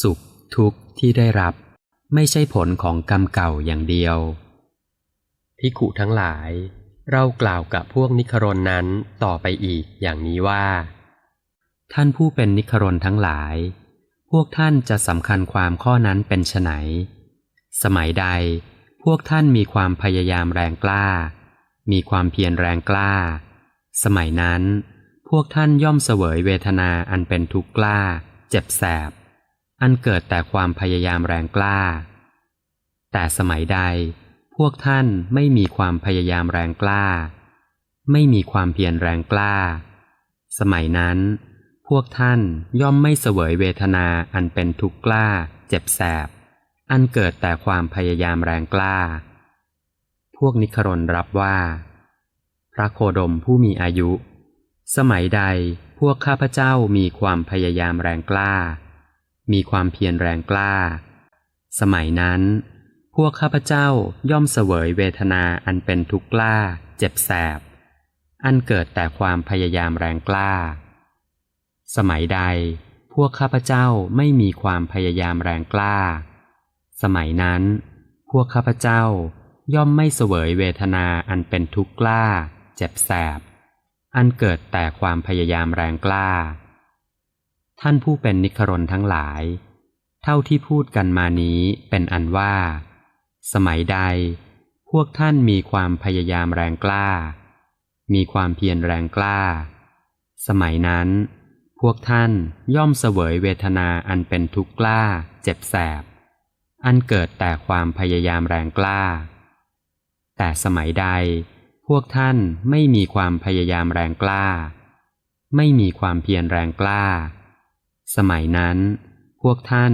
สุขทุกข์ที่ได้รับ ไม่ใช่ผลของกรรมเก่าอย่างเดียวพิขุทั้งหลาย เรากล่าวกับพวกนิครนนั้นต่อไปอีกอย่างนี้ว่า ท่านผู้เป็นนิครนทั้งหลาย พวกท่านจะสำคัญความข้อนั้นเป็นไฉนสมัยใดพวกท่านมีความพยายามแรงกล้า มีความเพียรแรงกล้า สมัยนั้น พวกท่านย่อมเสวยเวทนาอันเป็นทุกข์กล้า เจ็บแสบ อันเกิดแต่ความพยายามแรงกล้า แต่สมัยใดพวกท่านไม่มีความพยายามแรงกล้า ไม่มีความเพียรแรงกล้า สมัยนั้น พวกท่านย่อมไม่เสวยเวทนาอันเป็นทุกข์กล้า เจ็บแสบ อันเกิดแต่ความพยายามแรงกล้า พวกนิครนรับว่า พระโคดมผู้มีอายุ สมัยใดพวกข้าพเจ้ามีความพยายามแรงกล้า มีความเพียรแรงกล้า สมัยนั้น พวกข้าพเจ้าย่อมเสวยเวทนาอันเป็นทุกข์กล้า เจ็บแสบ อันเกิดแต่ความพยายามแรงกล้า สมัยใด พวกข้าพเจ้าไม่มีความพยายามแรงกล้า สมัยนั้น พวกข้าพเจ้าย่อมไม่เสวยเวทนาอันเป็นทุกข์กล้า เจ็บแสบ อันเกิดแต่ความพยายามแรงกล้า ท่านผู้เป็นนิครนทั้งหลาย เท่าที่พูดกันมานี้เป็นอันว่า สมัยใด พวกท่านมีความพยายามแรงกล้า มีความเพียรแรงกล้า สมัยนั้น พวกท่านย่อมเสวยเวทนาอันเป็นทุกข์กล้า เจ็บแสบ อันเกิดแต่ความพยายามแรงกล้า แต่สมัยใด พวกท่านไม่มีความพยายามแรงกล้า ไม่มีความเพียรแรงกล้า สมัยนั้น พวกท่าน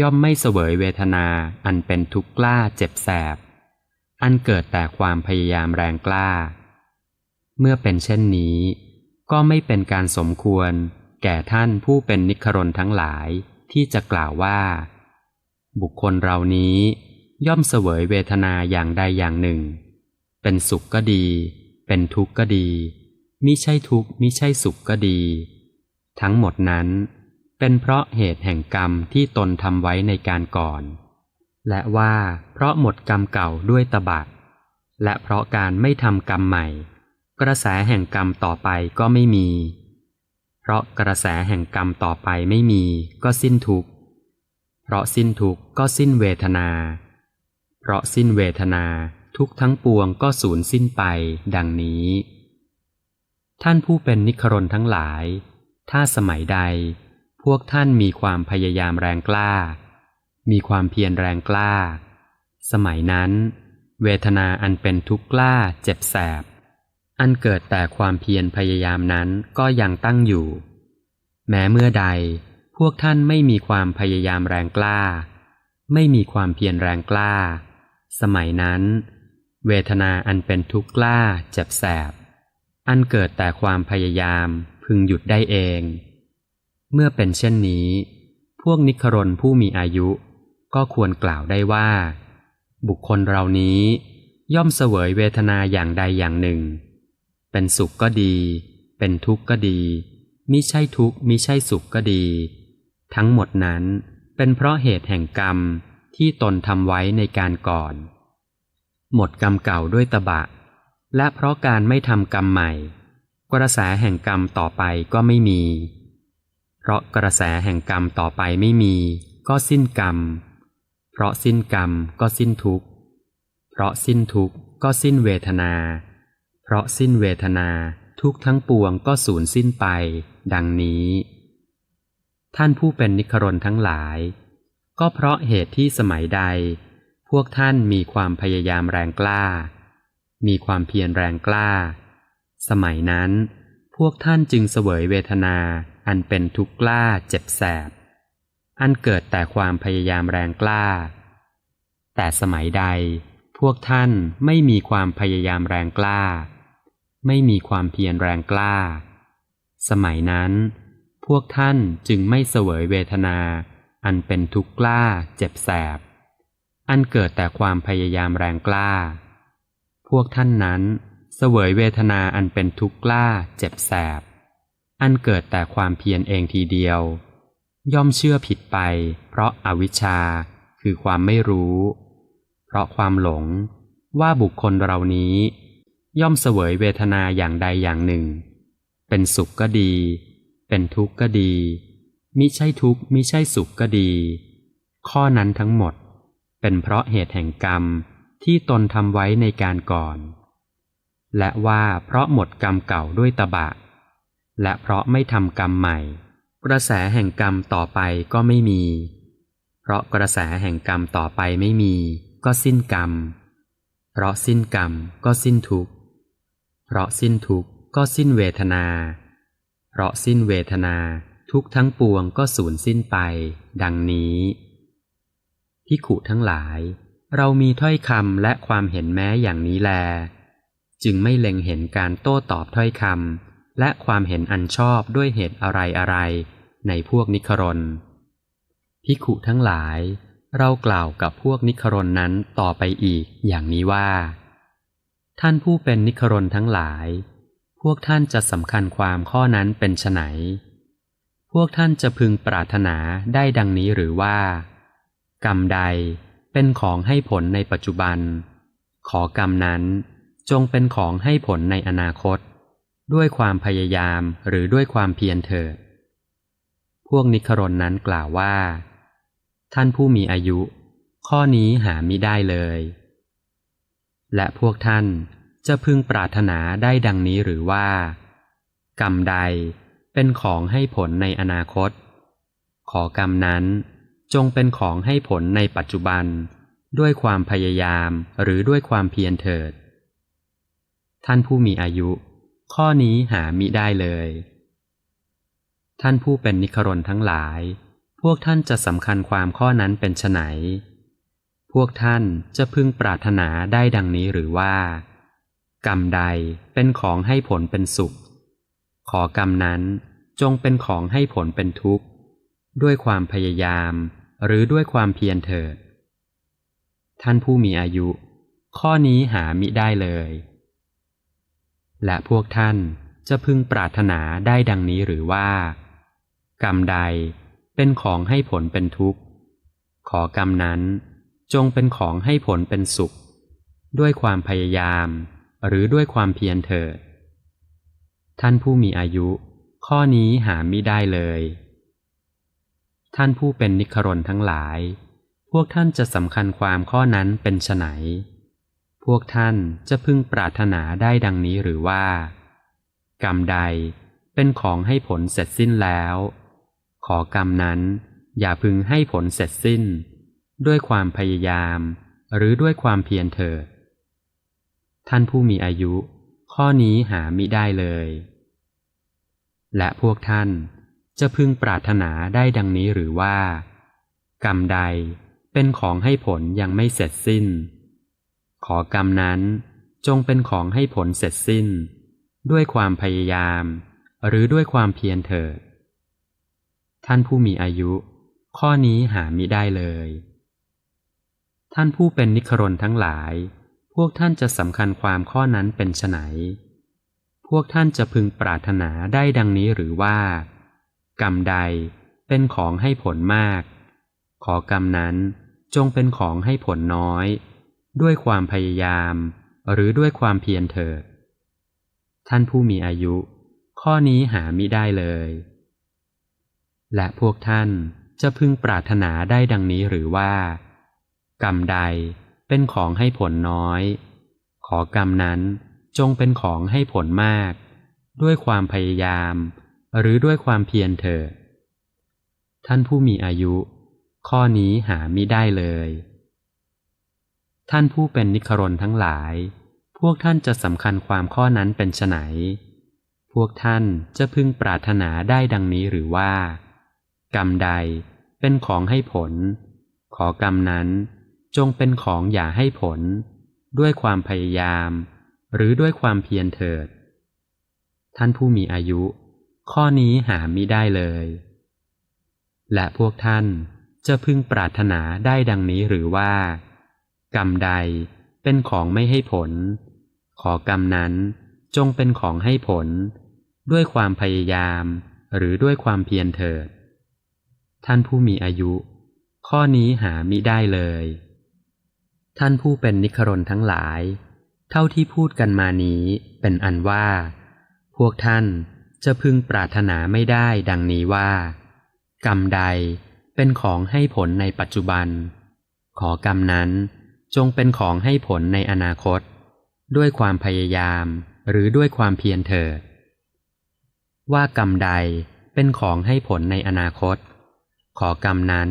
ย่อมไม่เสวยเวทนาอันเป็นทุกข์กล้าเจ็บแสบ อันเกิดแต่ความพยายามแรงกล้า เมื่อเป็นเช่นนี้ ก็ไม่เป็นการสมควร แก่ท่านผู้เป็นนิครนทั้งหลายที่จะกล่าวว่า บุคคลเรานี้ย่อมเสวยเวทนาอย่างใดอย่างหนึ่ง เป็นสุขก็ดี เป็นทุกข์ก็ดีมิใช่ทุกข์มิใช่สุขก็ดี ทั้งหมดนั้น เป็นเพราะเหตุแห่งกรรมที่ตนทำไว้ในการก่อน และว่าเพราะหมดกรรมเก่าด้วยตบะและเพราะการไม่ทำกรรมใหม่ กระแสแห่งกรรมต่อไปก็ไม่มี เพราะกระแสแห่งกรรมต่อไปไม่มี ก็สิ้นทุกข์เพราะสิ้นทุกข์ก็สิ้นเวทนา เพราะสิ้นเวทนาทุกทั้งปวงก็สูญสิ้นไป ดังนี้ ท่านผู้เป็นนิครนทั้งหลาย ถ้าสมัยใด พวกท่านมีความพยายามแรงกล้า มีความเพียรแรงกล้า สมัยนั้น เวทนาอันเป็นทุกข์กล้าเจ็บแสบ อันเกิดแต่ความเพียรพยายามนั้นก็ยังตั้งอยู่ แม้เมื่อใดพวกท่านไม่มีความพยายามแรงกล้า ไม่มีความเพียรแรงกล้า สมัยนั้น เวทนาอันเป็นทุกข์กล้าเจ็บแสบ อันเกิดแต่ความพยายามพึงหยุดได้เอง เมื่อเป็นเช่นนี้ พวกนิครนผู้มีอายุ ก็ควรกล่าวได้ว่า บุคคลเรานี้ย่อมเสวยเวทนาอย่างใดอย่างหนึ่ง เป็นสุขก็ดี เป็นทุกข์ก็ดีมิใช่ทุกข์มิใช่สุขก็ดี ทั้งหมดนั้นเป็นเพราะเหตุแห่งกรรมที่ตนทำไว้ในการก่อน หมดกรรมเก่าด้วยตบะ และเพราะการไม่ทำกรรมใหม่ กระแสแห่งกรรมต่อไปก็ไม่มี เพราะกระแสแห่งกรรมต่อไปไม่มี ก็สิ้นกรรม เพราะสิ้นกรรมก็สิ้นทุกข์ เพราะสิ้นทุกข์ก็สิ้นเวทนา เพราะสิ้นเวทนาทุกทั้งปวงก็สูญสิ้นไป ดังนี้ ท่านผู้เป็นนิครนทั้งหลาย ก็เพราะเหตุที่สมัยใด พวกท่านมีความพยายามแรงกล้า มีความเพียรแรงกล้า สมัยนั้น พวกท่านจึงเสวยเวทนา อันเป็นทุกข์กล้าเจ็บแสบ อันเกิดแต่ความพยายามแรงกล้า แต่สมัยใดพวกท่านไม่มีความพยายามแรงกล้า ไม่มีความเพียรแรงกล้า สมัยนั้น พวกท่านจึงไม่เสวยเวทนา อันเป็นทุกข์กล้าเจ็บแสบ อันเกิดแต่ความพยายามแรงกล้า พวกท่านนั้นเสวยเวทนาอันเป็นทุกข์กล้าเจ็บแสบ อันเกิดแต่ความเพียรเองทีเดียว ย่อมเชื่อผิดไป เพราะอาวิชชาคือความไม่รู้ เพราะความหลงว่าบุคคลเรานี้ ย่อมเสวยเวทนาอย่างใดอย่างหนึ่ง เป็นสุขก็ดี เป็นทุกข์ก็ดีมิใช่ทุกข์มิใช่สุขก็ดี ข้อนั้นทั้งหมด เป็นเพราะเหตุแห่งกรรมที่ตนทำไว้ในการก่อน และว่าเพราะหมดกรรมเก่าด้วยตบะ และเพราะไม่ทำกรรมใหม่ กระแสแห่งกรรมต่อไปก็ไม่มี เพราะกระแสแห่งกรรมต่อไปไม่มี ก็สิ้นกรรม เพราะสิ้นกรรมก็สิ้นทุกข์ เพราะสิ้นทุกข์ก็สิ้นเวทนา เพราะสิ้นเวทนาทุกทั้งปวงก็สูญสิ้นไป ดังนี้พิขุทั้งหลาย เรามีถ้อยคำและความเห็นแม้อย่างนี้แล จึงไม่เล็งเห็นการโต้ตอบถ้อยคำ และความเห็นอันชอบด้วยเหตุอะไรอะไรในพวกนิครนพิขุทั้งหลาย เรากล่าวกับพวกนิครนนั้นต่อไปอีกอย่างนี้ว่า ท่านผู้เป็นนิครนทั้งหลาย พวกท่านจะสำคัญความข้อนั้นเป็นไฉนพวกท่านจะพึงปรารถนาได้ดังนี้หรือว่า กรรมใดเป็นของให้ผลในปัจจุบัน ขอกรรมนั้นจงเป็นของให้ผลในอนาคต ด้วยความพยายามหรือด้วยความเพียรเถิด พวกนิครนนั้นกล่าวว่า ท่านผู้มีอายุ ข้อนี้หามิได้เลย และพวกท่านจะพึงปรารถนาได้ดังนี้หรือว่า กรรมใดเป็นของให้ผลในอนาคต ขอกรรมนั้นจงเป็นของให้ผลในปัจจุบัน ด้วยความพยายามหรือด้วยความเพียรเถิด ท่านผู้มีอายุ ข้อนี้หามิได้เลย ท่านผู้เป็นนิครนทั้งหลาย พวกท่านจะสำคัญความข้อนั้นเป็นไฉนพวกท่านจะพึงปรารถนาได้ดังนี้หรือว่า กรรมใดเป็นของให้ผลเป็นสุข ขอกรรมนั้นจงเป็นของให้ผลเป็นทุกข์ ด้วยความพยายามหรือด้วยความเพียรเถิด ท่านผู้มีอายุ ข้อนี้หามิได้เลย และพวกท่านจะพึงปรารถนาได้ดังนี้หรือว่า กรรมใดเป็นของให้ผลเป็นทุกข์ ขอกรรมนั้นจงเป็นของให้ผลเป็นสุข ด้วยความพยายาม หรือด้วยความเพียรเถิด ท่านผู้มีอายุ ข้อนี้หาไม่ได้เลย ท่านผู้เป็นนิครนทั้งหลาย พวกท่านจะสำคัญความข้อนั้นเป็นไฉน วกท่านจะพึงปรารถนาได้ดังนี้หรือว่า กรรมใดเป็นของให้ผลเสร็จสิ้นแล้ว ขอกรรมนั้นอย่าพึงให้ผลเสร็จสิ้น ด้วยความพยายาม หรือด้วยความเพียรเถิด ท่านผู้มีอายุ ข้อนี้หามิได้เลย และพวกท่านจะพึงปรารถนาได้ดังนี้หรือว่า กรรมใดเป็นของให้ผลยังไม่เสร็จสิ้น ขอกรรมนั้นจงเป็นของให้ผลเสร็จสิ้น ด้วยความพยายาม หรือด้วยความเพียรเถิดท่านผู้มีอายุ ข้อนี้หามิได้เลย ท่านผู้เป็นนิครนทั้งหลาย พวกท่านจะสำคัญความข้อนั้นเป็นไฉนพวกท่านจะพึงปรารถนาได้ดังนี้หรือว่า กรรมใดเป็นของให้ผลมาก ขอกรรมนั้นจงเป็นของให้ผลน้อย ด้วยความพยายาม หรือด้วยความเพียรเถิด ท่านผู้มีอายุ ข้อนี้หามิได้เลย และพวกท่านจะพึงปรารถนาได้ดังนี้หรือว่า กรรมใดเป็นของให้ผลน้อย ขอกรรมนั้นจงเป็นของให้ผลมาก ด้วยความพยายาม หรือด้วยความเพียรเถิด ท่านผู้มีอายุ ข้อนี้หามิได้เลย ท่านผู้เป็นนิครนทั้งหลาย พวกท่านจะสำคัญความข้อนั้นเป็นไฉนพวกท่านจะพึงปรารถนาได้ดังนี้หรือว่า กรรมใดเป็นของให้ผล ขอกรรมนั้นจงเป็นของอย่าให้ผล ด้วยความพยายาม หรือด้วยความเพียรเถิด ท่านผู้มีอายุ ข้อนี้หามิได้เลย และพวกท่านจะพึงปรารถนาได้ดังนี้หรือว่า กรรมใดเป็นของไม่ให้ผล ขอกรรมนั้นจงเป็นของให้ผล ด้วยความพยายามหรือด้วยความเพียรเถิด ท่านผู้มีอายุ ข้อนี้หามิได้เลย ท่านผู้เป็นนิครนทั้งหลาย เท่าที่พูดกันมานี้เป็นอันว่า พวกท่านจะพึงปรารถนาไม่ได้ดังนี้ว่า กรรมใดเป็นของให้ผลในปัจจุบัน ขอกรรมนั้น จงเป็นของให้ผลในอนาคต ด้วยความพยายาม หรือด้วยความเพียรเถิดว่ากรรมใดเป็นของให้ผลในอนาคต ขอกรรมนั้น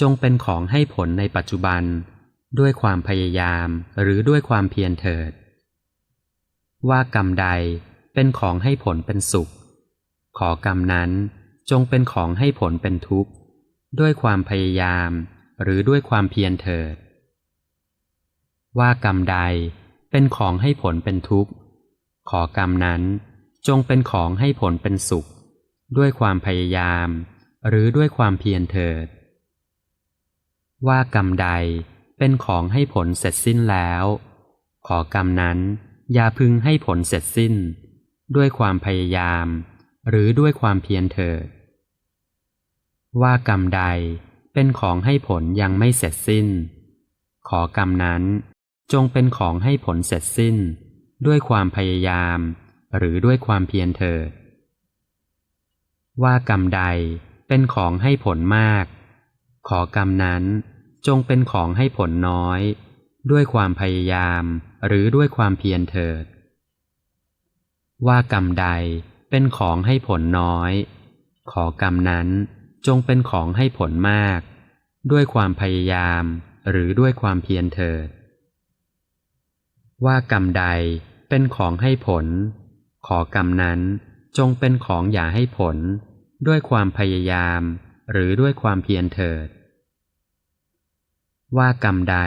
จงเป็นของให้ผลในปัจจุบัน ด้วยความพยายามหรือด้วยความเพียรเถิด ว่ากรรมใดเป็นของให้ผลเป็นสุข ขอกรรมนั้นจงเป็นของให้ผลเป็นทุกข์ ด้วยความพยายามหรือด้วยความเพียรเถิด ว่ากรรมใดเป็นของให้ผลเป็นทุกข์ ขอกรรมนั้นจงเป็นของให้ผลเป็นสุข ด้วยความพยายาม หรือด้วยความเพียรเถิด ว่ากรรมใดเป็นของให้ผลเสร็จสิ้นแล้ว ขอกรรมนั้นอย่าพึงให้ผลเสร็จสิ้น ด้วยความพยายาม หรือด้วยความเพียรเถิด ว่ากรรมใดเป็นของให้ผลยังไม่เสร็จสิ้น ขอกรรมนั้น จงเป็นของให้ผลเสร็จสิ้น ด้วยความพยายาม หรือด้วยความเพียรเถิดว่ากรรมใดเป็นของให้ผลมาก ขอกรรมนั้นจงเป็นของให้ผลน้อย ด้วยความพยายาม หรือด้วยความเพียรเถิด ว่ากรรมใดเป็นของให้ผลน้อย ขอกรรมนั้นจงเป็นของให้ผลมาก ด้วยความพยายาม หรือด้วยความเพียรเถิด ว่ากรรมใดเป็นของให้ผล ขอกรรมนั้นจงเป็นของอย่าให้ผล ด้วยความพยายาม หรือด้วยความเพียรเถิด ว่ากรรมใด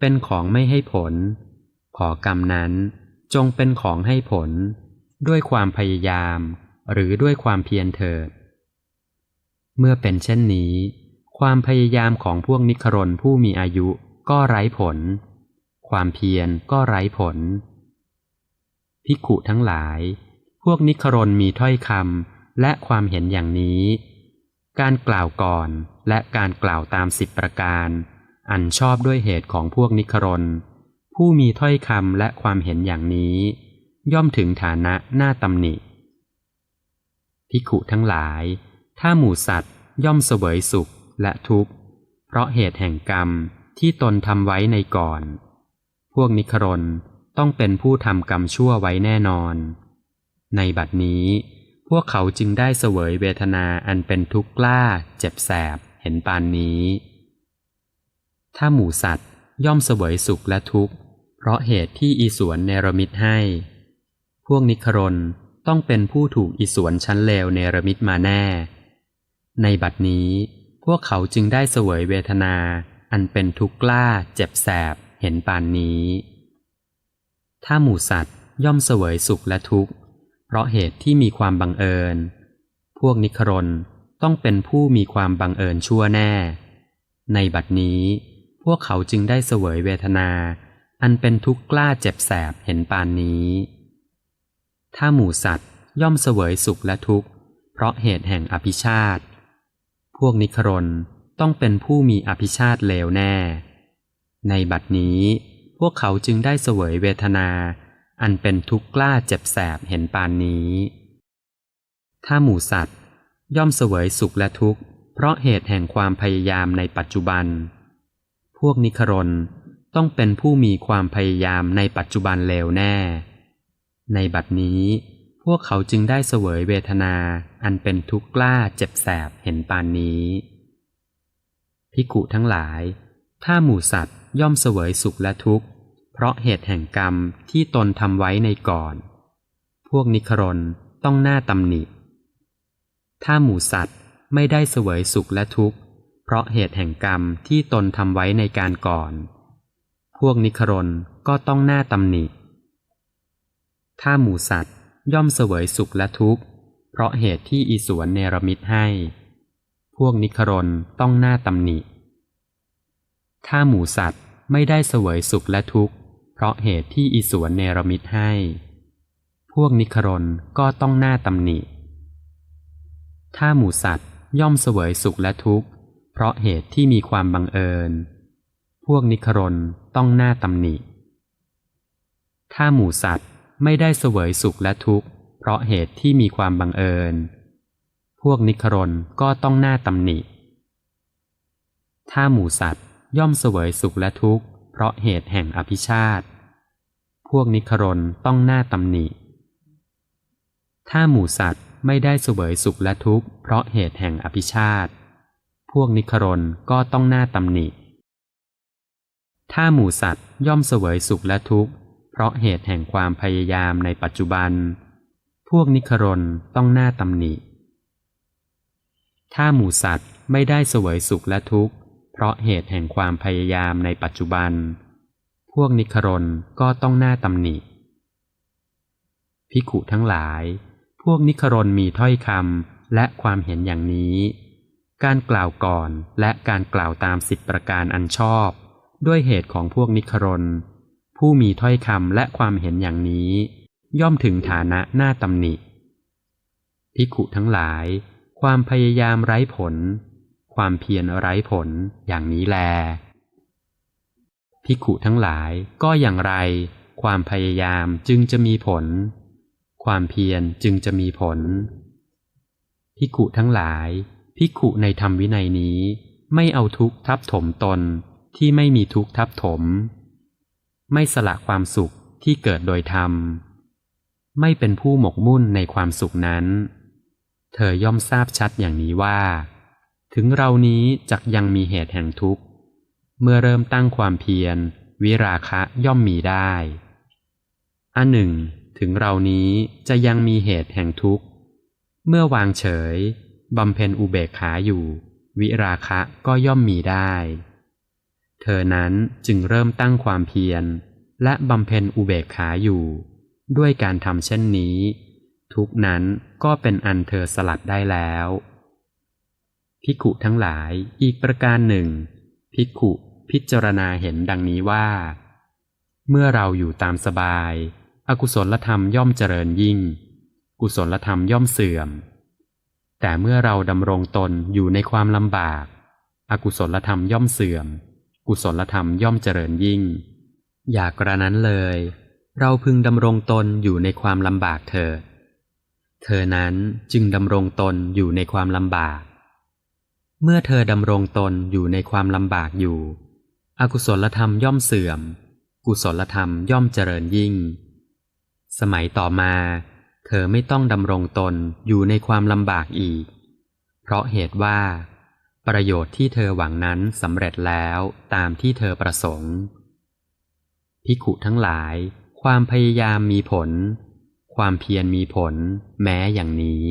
เป็นของไม่ให้ผล ขอกรรมนั้นจงเป็นของให้ผล ด้วยความพยายาม หรือด้วยความเพียรเถิด เมื่อเป็นเช่นนี้ ความพยายามของพวกนิครนผู้มีอายุก็ไร้ผล ความเพียรก็ไร้ผลภิกุทั้งหลาย พวกนิครนมีถ้อยคำและความเห็นอย่างนี้ การกล่าวก่อนและการกล่าวตามสิบประการ อันชอบด้วยเหตุของพวกนิครนผู้มีถ้อยคำและความเห็นอย่างนี้ ย่อมถึงฐานะหน้าตำหนิภิกุทั้งหลาย ถ้าหมู่สัตว์ย่อมเสวยสุขและทุกข์ เพราะเหตุแห่งกรรมที่ตนทำไว้ในก่อน พวกนิครนต้องเป็นผู้ทำกรรมชั่วไว้แน่นอน ในบัดนี้ พวกเขาจึงได้เสวยเวทนาอันเป็นทุกข์กล้า เจ็บแสบ เห็นปานนี้ ถ้าหมูสัตว์ย่อมเสวยสุขและทุกข์ เพราะเหตุที่อีสวนเนรมิตให้ พวกนิครนต้องเป็นผู้ถูกอีสวนชั้นเลวเนรมิตมาแน่ ในบัดนี้ พวกเขาจึงได้เสวยเวทนาอันเป็นทุกข์กล้า เจ็บแสบ เห็นปานนี้ ถ้าหมู่สัตว์ย่อมเสวยสุขและทุกข์ เพราะเหตุที่มีความบังเอิญ พวกนิครนต้องเป็นผู้มีความบังเอิญชั่วแน่ ในบัดนี้ พวกเขาจึงได้เสวยเวทนา อันเป็นทุกข์กล้าเจ็บแสบเห็นปานนี้ ถ้าหมู่สัตว์ย่อมเสวยสุขและทุกข์ เพราะเหตุแห่งอภิชาติพวกนิครนต้องเป็นผู้มีอภิชาติเลวแน่ ในบัดนี้ พวกเขาจึงได้เสวยเวทนา อันเป็นทุกข์กล้าเจ็บแสบเห็นปานนี้ ถ้าหมู่สัตว์ย่อมเสวยสุขและทุกข์ เพราะเหตุแห่งความพยายามในปัจจุบัน พวกนิครนต้องเป็นผู้มีความพยายามในปัจจุบันเลวแน่ ในบัดนี้ พวกเขาจึงได้เสวยเวทนา อันเป็นทุกข์กล้าเจ็บแสบเห็นปานนี้ภิกุทั้งหลาย ถ้าหมู่สัตว์ย่อมเสวยสุขและทุกข์ เพราะเหตุแห่งกรรมที่ตนทำไว้ในก่อน พวกนิครนต้องหน้าตำหนิ ถ้าหมู่สัตว์ไม่ได้เสวยสุขและทุกข์ เพราะเหตุแห่งกรรมที่ตนทำไว้ในการก่อน พวกนิครนก็ต้องหน้าตำหนิ ถ้าหมู่สัตว์ย่อมเสวยสุขและทุกข์ เพราะเหตุที่อีสวนเนรมิตให้ พวกนิครนต้องหน้าตำหนิ ถ้าหมูสัตว์ไม่ได้เสวยสุขและทุกข์ เพราะเหตุที่อีสวนเนรมิตให้ พวกนิครนก็ต้องหน้าตำหนิ ถ้าหมูสัตว์ย่อมเสวยสุขและทุกข์ เพราะเหตุที่มีความบังเอิญ พวกนิครนต้องหน้าตำหนิ ถ้าหมูสัตว์ไม่ได้เสวยสุขและทุกข์ เพราะเหตุที่มีความบังเอิญ พวกนิครนก็ต้องหน้าตำหนิ ถ้าหมูสัตว์ ย่อมเสวยสุขและทุกข์ เพราะเหตุแห่งอภิชาติ พวกนิครนต้องหน้าตำหนิ ถ้าหมู่สัตว์ไม่ได้เสวยสุขและทุกข์ เพราะเหตุแห่งอภิชาติ พวกนิครนก็ต้องหน้าตำหนิ ถ้าหมู่สัตว์ย่อมเสวยสุขและทุกข์ เพราะเหตุแห่งความพยายามในปัจจุบัน พวกนิครนต้องหน้าตำหนิ ถ้าหมู่สัตว์ไม่ได้เสวยสุขและทุกข์ เพราะเหตุแห่งความพยายามในปัจจุบัน พวกนิครนก็ต้องหน้าตำหนิภิกขุทั้งหลาย พวกนิครนมีถ้อยคำและความเห็นอย่างนี้ การกล่าวก่อนและการกล่าวตามสิบประการอันชอบ ด้วยเหตุของพวกนิครนผู้มีถ้อยคำและความเห็นอย่างนี้ ย่อมถึงฐานะหน้าตำหนิภิกขุทั้งหลาย ความพยายามไร้ผล ความเพียรไร้ผลอย่างนี้แลภิขุทั้งหลายก็อย่างไร ความพยายามจึงจะมีผล ความเพียรจึงจะมีผลภิขุทั้งหลายภิขุในธรรมวินัยนี้ ไม่เอาทุกข์ทับถมตนที่ไม่มีทุกข์ทับถม ไม่สละความสุขที่เกิดโดยธรรม ไม่เป็นผู้หมกมุ่นในความสุขนั้น เธอย่อมทราบชัดอย่างนี้ว่า ถึงเรานี้จักยังมีเหตุแห่งทุกข์ เมื่อเริ่มตั้งความเพียร วิราคะย่อมมีได้ อันหนึ่ง ถึงเรานี้จะยังมีเหตุแห่งทุกข์ เมื่อวางเฉยบำเพ็ญอุเบกขาอยู่ วิราคะก็ย่อมมีได้ เธอนั้นจึงเริ่มตั้งความเพียร และบำเพ็ญอุเบกขาอยู่ ด้วยการทำเช่นนี้ ทุกนั้นก็เป็นอันเธอสลัดได้แล้ว ภิกขุทั้งหลายอีกประการหนึ่ง ภิกขุพิจารณาเห็นดังนี้ว่า เมื่อเราอยู่ตามสบาย อกุศลธรรมย่อมเจริญยิ่ง กุศลธรรมย่อมเสื่อม แต่เมื่อเราดำรงตนอยู่ในความลำบาก อกุศลธรรมย่อมเสื่อม กุศลธรรมย่อมเจริญยิ่ง อย่ากระนั้นเลย เราพึงดำรงตนอยู่ในความลำบากเถิดเธอนั้นจึงดำรงตนอยู่ในความลำบาก เมื่อเธอดำรงตนอยู่ในความลำบากอยู่ อกุศลธรรมย่อมเสื่อม กุศลธรรมย่อมเจริญยิ่ง สมัยต่อมา เธอไม่ต้องดำรงตนอยู่ในความลำบากอีก เพราะเหตุว่า ประโยชน์ที่เธอหวังนั้นสำเร็จแล้วตามที่เธอประสงค์ภิขุทั้งหลาย ความพยายามมีผล ความเพียรมีผล แม้อย่างนี้